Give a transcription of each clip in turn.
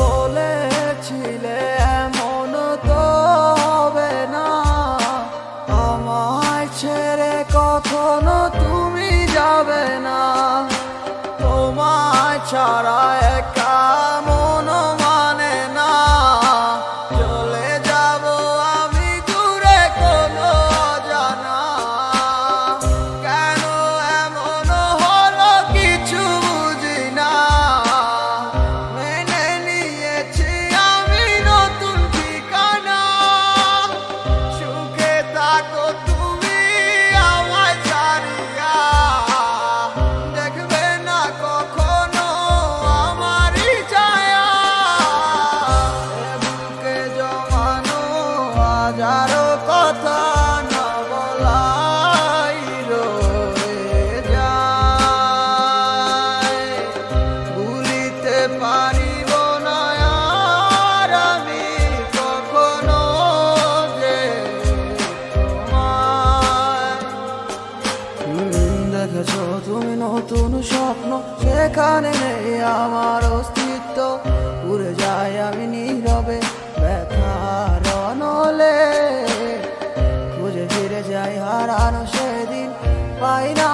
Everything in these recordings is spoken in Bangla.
বলেছিলে এমন তো হবে না। ছেড়ে কখনো তুমি যাবে না। তোমায় ছাড়া একা দেখেছ তুমি নতুন স্বপ্ন? সেখানে নেই আমার অস্তিত্ব। উড়ে যাই আমি নীরবে, ব্যথার নলে খুঁজে ফিরে যাই হারানো সেদিন, পাই না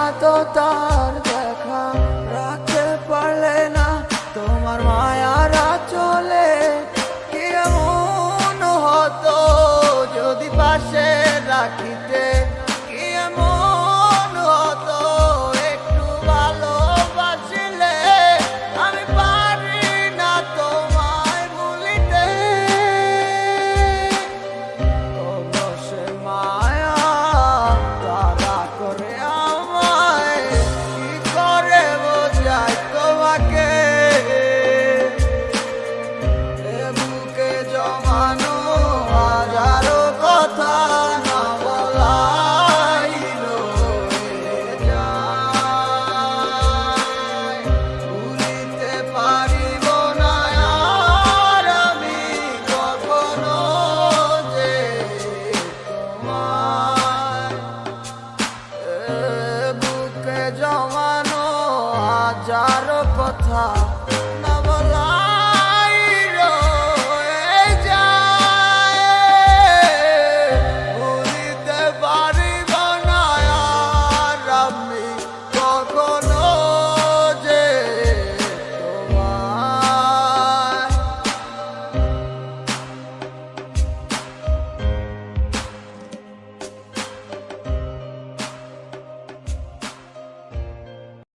কথা